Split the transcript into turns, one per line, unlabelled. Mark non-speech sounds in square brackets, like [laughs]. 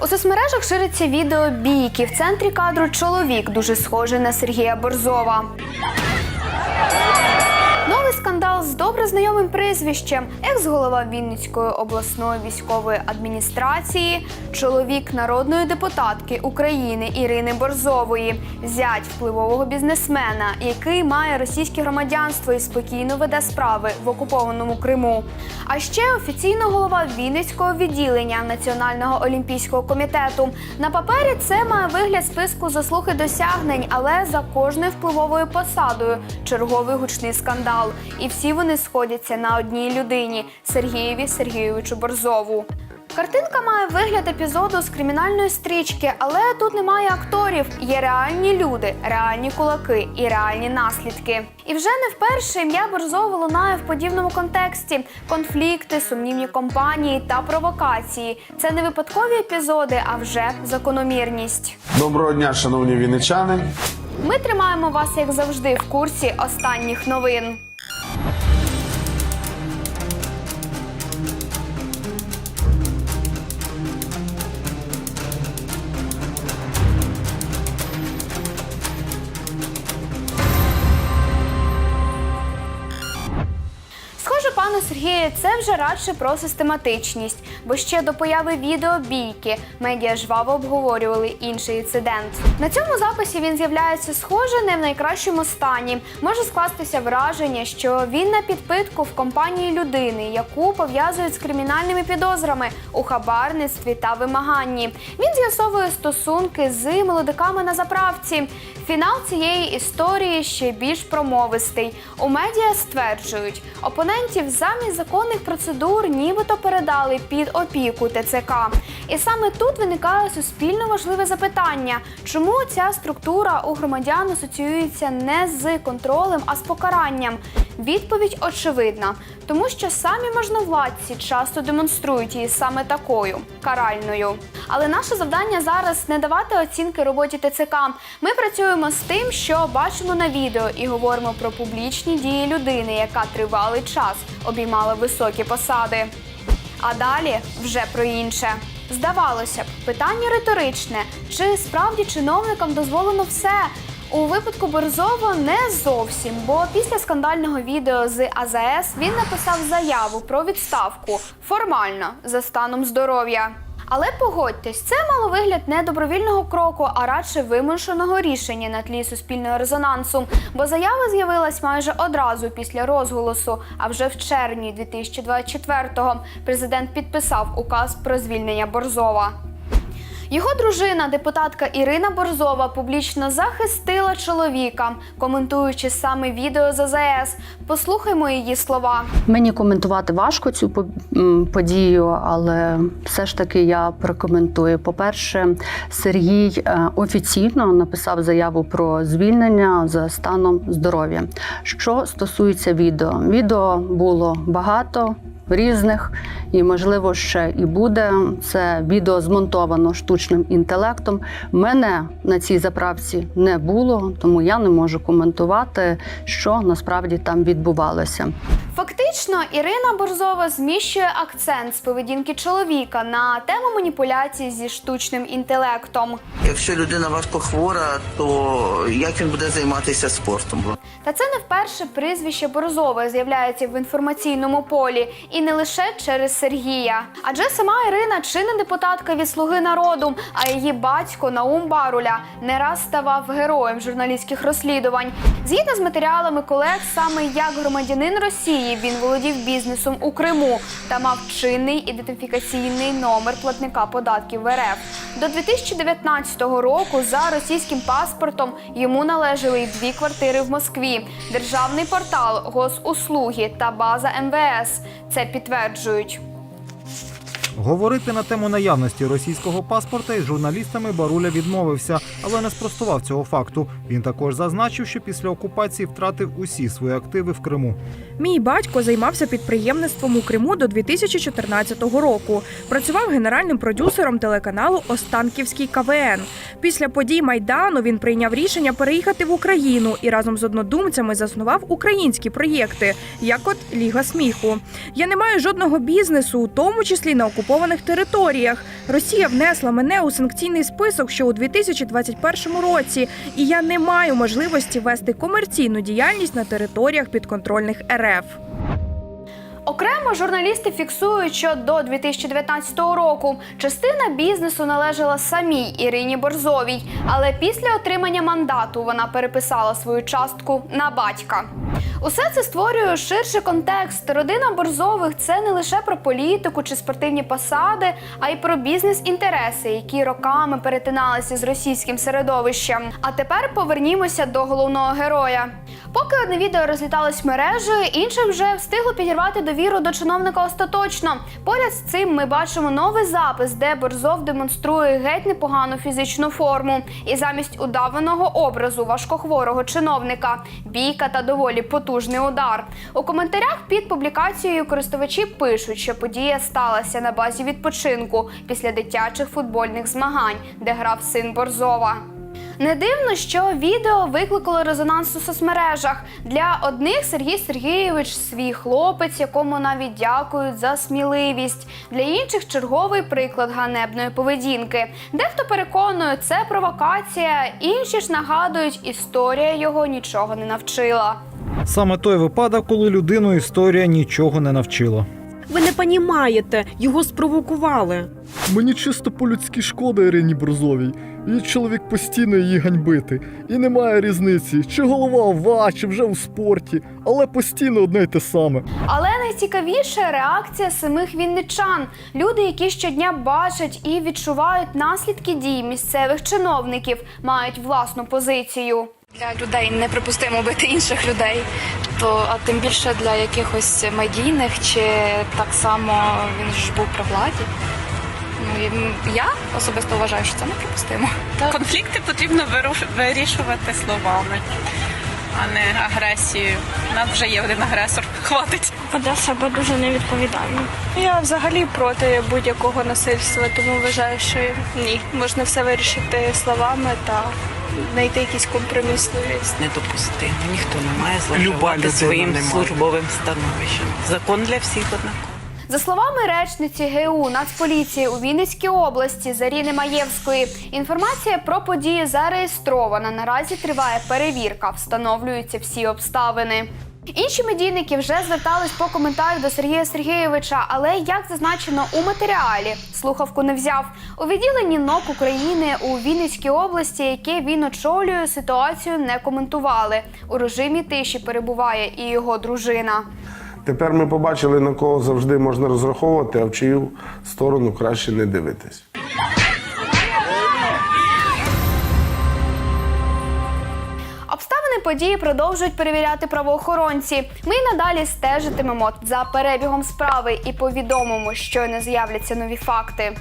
У соцмережах шириться відео бійки. В центрі кадру чоловік дуже схожий на Сергія Борзова. Скандал з добре знайомим прізвищем. Екс-голова Вінницької обласної військової адміністрації, чоловік народної депутатки України Ірини Борзової, зять впливового бізнесмена, який має російське громадянство і спокійно веде справи в окупованому Криму. А ще офіційно голова Вінницького відділення Національного олімпійського комітету. На папері це має вигляд списку заслуг і досягнень, але за кожною впливовою посадою черговий гучний скандал. І всі вони сходяться на одній людині Сергієві Сергійовичу Борзову. Картинка має вигляд епізоду з кримінальної стрічки, але тут немає акторів. Є реальні люди, реальні кулаки і реальні наслідки. І вже не вперше ім'я Борзова лунає в подібному контексті: конфлікти, сумнівні компанії та провокації. Це не випадкові епізоди, а вже закономірність.
Доброго дня, шановні вінничани.
Ми тримаємо вас, як завжди, в курсі останніх новин. Пане Сергію, це вже радше про систематичність, бо ще до появи відео бійки медіа жваво обговорювали інший інцидент. На цьому записі він з'являється схоже не в найкращому стані. Може скластися враження, що він на підпитку в компанії людини, яку пов'язують з кримінальними підозрами у хабарництві та вимаганні. Він з'ясовує стосунки з молодиками на заправці. Фінал цієї історії ще більш промовистий. У медіа стверджують, опонентів замість законних процедур нібито передали під опіку ТЦК. І саме тут виникає суспільно важливе запитання, чому ця структура у громадян асоціюється не з контролем, а з покаранням. Відповідь очевидна, тому що самі можновладці часто демонструють її саме такою каральною. Але наше завдання зараз не давати оцінки роботі ТЦК. Ми працюємо з тим, що бачимо на відео, і говоримо про публічні дії людини, яка тривалий час обіймала високі посади. А далі вже про інше. Здавалося б, питання риторичне: чи справді чиновникам дозволено все? У випадку Борзова не зовсім, бо після скандального відео з АЗС він написав заяву про відставку формально за станом здоров'я. Але погодьтесь, це мало вигляд не добровільного кроку, а радше вимушеного рішення на тлі суспільного резонансу. Бо заява з'явилась майже одразу після розголосу. А вже в червні 2024-го президент підписав указ про звільнення Борзова. Його дружина, депутатка Ірина Борзова, публічно захистила чоловіка, коментуючи саме відео з АЗС. Послухаймо її слова.
Мені коментувати важко цю по- подію, але все ж таки я прокоментую. По-перше, Сергій е, офіційно написав заяву про звільнення за станом здоров'я. Що стосується відео, відео було багато. Різних і можливо ще і буде. Це відео змонтовано штучним інтелектом. Мене на цій заправці не було, тому я не можу коментувати, що насправді там відбувалося.
Фактично, Ірина Борзова зміщує акцент з поведінки чоловіка на тему маніпуляцій зі штучним інтелектом.
Якщо людина важко хвора, то як він буде займатися спортом?
Та це не вперше прізвище Борзове з'являється в інформаційному полі, і не лише через Сергія. Адже сама Ірина чинна депутатка від Слуги народу, а її батько Наум Баруля не раз ставав героєм журналістських розслідувань. Згідно з матеріалами колег, саме як громадянин Росії він володів бізнесом у Криму та мав чинний ідентифікаційний номер платника податків РФ. До 2019 року за російським паспортом йому належали й дві квартири в Москві, державний портал Госуслуги та база МВС. Це підтверджують.
Говорити на тему наявності російського паспорта із журналістами Баруля відмовився, але не спростував цього факту. Він також зазначив, що після окупації втратив усі свої активи в Криму.
Мій батько займався підприємництвом у Криму до 2014 року. Працював генеральним продюсером телеканалу Останківський КВН. Після подій майдану він прийняв рішення переїхати в Україну і разом з однодумцями заснував українські проєкти, як от Ліга сміху. Я не маю жодного бізнесу, у тому числі на окупації окупованих територіях. Росія внесла мене у санкційний список ще у 2021 році, і я не маю можливості вести комерційну діяльність на територіях підконтрольних РФ.
Окремо журналісти фіксують, що до 2019 року частина бізнесу належала самій Ірині Борзовій, але після отримання мандату вона переписала свою частку на батька. Усе це створює ширший контекст. Родина Борзових це не лише про політику чи спортивні посади, а й про бізнес-інтереси, які роками перетиналися з російським середовищем. А тепер повернімося до головного героя. Поки одне відео розліталось мережею, інше вже встигло підірвати довіру до чиновника остаточно. Поряд з цим ми бачимо новий запис, де Борзов демонструє геть непогану фізичну форму. І замість удаваного образу важкохворого чиновника бійка та доволі потужний удар. У коментарях під публікацією користувачі пишуть, що подія сталася на базі відпочинку після дитячих футбольних змагань, де грав син Борзова. Не дивно, що відео викликало резонанс у соцмережах. Для одних Сергій Сергійович свій хлопець, якому навіть дякують за сміливість. Для інших черговий приклад ганебної поведінки. Дехто переконує, це провокація, інші ж нагадують, історія його нічого не навчила.
Саме той випадок, коли людину історія нічого не навчила.
Ви не понімаєте, його спровокували.
Мені чисто по-людськи шкода Ірині Борзовій. Її чоловік постійно її ганьбити. І немає різниці, чи голова ова, чи вже у спорті, але постійно одне й те саме.
Але найцікавіше реакція самих вінничан. Люди, які щодня бачать і відчувають наслідки дій місцевих чиновників, мають власну позицію.
Для людей неприпустимо бити інших людей, то а тим більше для якихось медійних чи так само він ж був при владі. Ну я особисто вважаю, що це неприпустимо.
Конфлікти потрібно вируш- вирішувати словами, а не агресією. У нас вже є один агресор. [laughs] Хватить.
для себе дуже невідповідально. Я взагалі проти будь-якого насильства, тому вважаю, що ні, можна все вирішити словами та знайти якийсь компроміс.
Недопустимо. Ніхто не має зловживати своїм службовим становищем. Закон для всіх однаковий.
За словами речниці ГУ Нацполіції у Вінницькій області Заріни Маєвської, інформація про події зареєстрована. Наразі триває перевірка, встановлюються всі обставини. Інші медійники вже звертались по коментарю до Сергія Сергійовича, але як зазначено у матеріалі, слухавку не взяв. У відділенні НОК України у Вінницькій області, яке він очолює, ситуацію не коментували. У режимі тиші перебуває і його дружина.
Тепер ми побачили, на кого завжди можна розраховувати, а в чию сторону краще не дивитись.
Події продовжують перевіряти правоохоронці. Ми надалі стежитимемо за перебігом справи і повідомимо, що не з'являться нові факти.